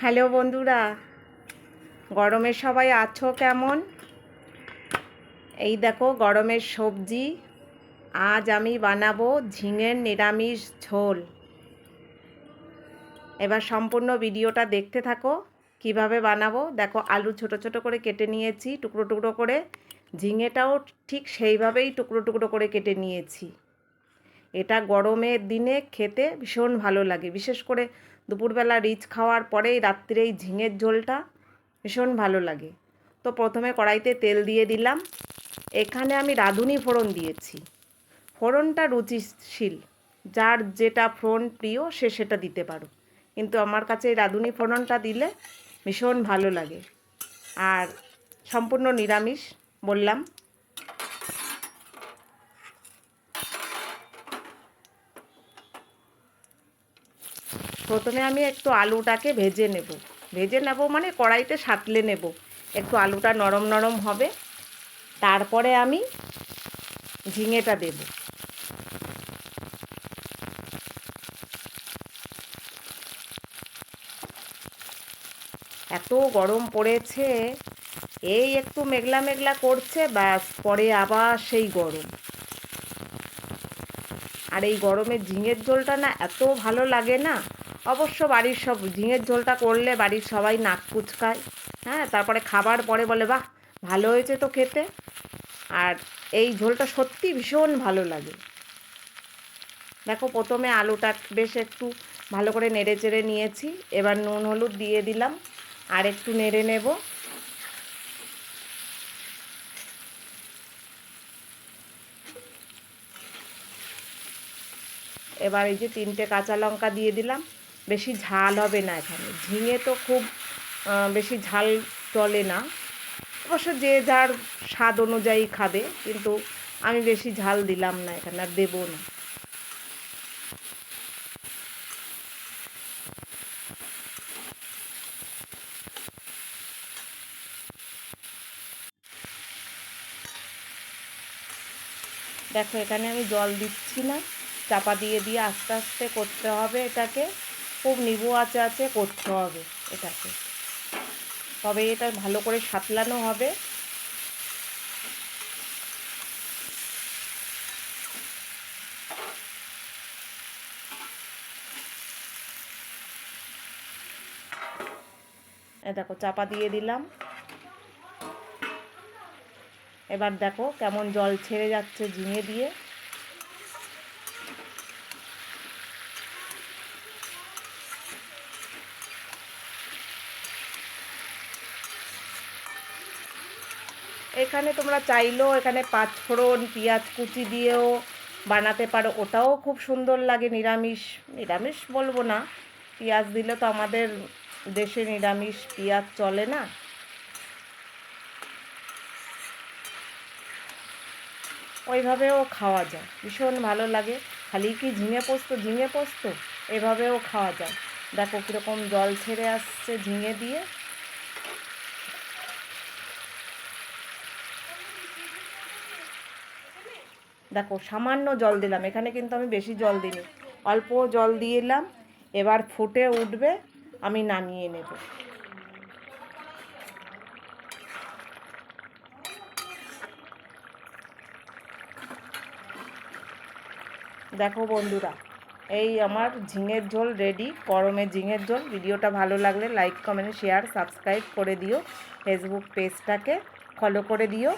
Hello বন্ধুরা, গরমে সবাই আছো কেমন? এই দেখো, গরমের সবজি, আজ আমি বানাবো ঝিঙের নিরামিষ ঝোল। এবার সম্পূর্ণ ভিডিওটা দেখতে থাকো, কীভাবে বানাবো। দেখো, আলু ছোট ছোট করে কেটে নিয়েছি, টুকরো টুকরো করে। ঝিঙেটাও ঠিক সেইভাবেই টুকরো টুকরো করে কেটে নিয়েছি। এটা গরমের দিনে খেতে ভীষণ ভালো লাগে, বিশেষ করে দুপুরবেলা রিচ খাওয়ার পরেই রাত্রে এই ঝিঙের ঝোলটা ভীষণ ভালো লাগে। তো প্রথমে কড়াইতে তেল দিয়ে দিলাম। এখানে আমি রাঁধুনি ফোড়ন দিয়েছি। ফোড়নটা রুচিশীল, যার যেটা ফোড়ন প্রিয় সে সেটা দিতে পারো। কিন্তু আমার কাছে এই রাঁধুনি ফোড়নটা দিলে ভীষণ ভালো লাগে। আর সম্পূর্ণ নিরামিষ বললাম। প্রথমে আমি একটু আলুটাকে ভেজে নেব। ভেজে নেব মানে কড়াইতে সাঁতলে নেব। একটু আলুটা নরম নরম হবে। তারপরে আমি ঝিঙেটা দেব। এত গরম পড়েছে। এই একটু মেঘলা মেঘলা করছে, ব্যাস, পরে আবার সেই গরম। আর এই গরমে ঝিঙের ঝোলটা না এত ভালো লাগে না। অবশ্য বাড়ির সব ঝিঙের ঝোলটা করলে বাড়ির সবাই নাক কুচকায়। হ্যাঁ তারপরে খাবার পরে বলে, বাহ, ভালো হয়েছে তো খেতে। আর এই ঝোলটা সত্যি ভীষণ ভালো লাগে। দেখো, প্রথমে আলুটা বেশ একটু ভালো করে নেড়ে চেড়ে নিয়েছি। এবার নুন, হলুদ দিয়ে দিলাম। আর একটু নেড়ে নেব। এবার এই যে তিনটে কাঁচা লঙ্কা দিয়ে দিলাম। বেশি ঝাল হবে না এখানে। ঝিঙে তো খুব বেশি ঝাল চলে না। অবশ্য যে যার স্বাদ অনুযায়ী খাবে, কিন্তু আমি বেশি ঝাল দিলাম না এখানে, আর দেবো না। দেখো, এখানে আমি জল দিচ্ছি না। চাপা দিয়ে দিয়ে আস্তে আস্তে করতে হবে এটাকে। খুব নিবু আছে আছে করতে হবে এটাকে। তবে এটা ভালো করে সাতলানো হবে। দেখো, চাপা দিয়ে দিলাম। এবার দেখো কেমন জল ছেড়ে যাচ্ছে ঝিঙে দিয়ে। এখানে তোমরা চাইলেও এখানে পাঁচফোড়ন, পেঁয়াজ কুচি দিয়েও বানাতে পারো। ওটাও খুব সুন্দর লাগে, নিরামিষ। নিরামিষ বলব না। পেঁয়াজ দিলে তো আমাদের দেশে নিরামিষ, পেঁয়াজ চলে না। ওইভাবেও খাওয়া যায়। ভীষণ ভালো লাগে। খালি কি ঝিঙে পোস্ত ঝিঙে পোস্ত? এভাবেও খাওয়া যায়। দেখো কীরকম জল ছেড়ে আসছে ঝিঙে দিয়ে। দেখো, সামান্য জল দিলাম। এখানে কিন্তু আমি বেশি জল দিইনি। অল্প জল দিলাম এবার ফুটে উঠবে, আমি নামিয়ে নেব। দেখো বন্ধুরা, এই আমার ঝিঙের ঝোল রেডি গরমে ঝিঙের ঝোল। ভিডিওটা ভালো লাগলে লাইক কমেন্ট শেয়ার সাবস্ক্রাইব করে দিও। ফেসবুক পেজটাকে ফলো করে দিও।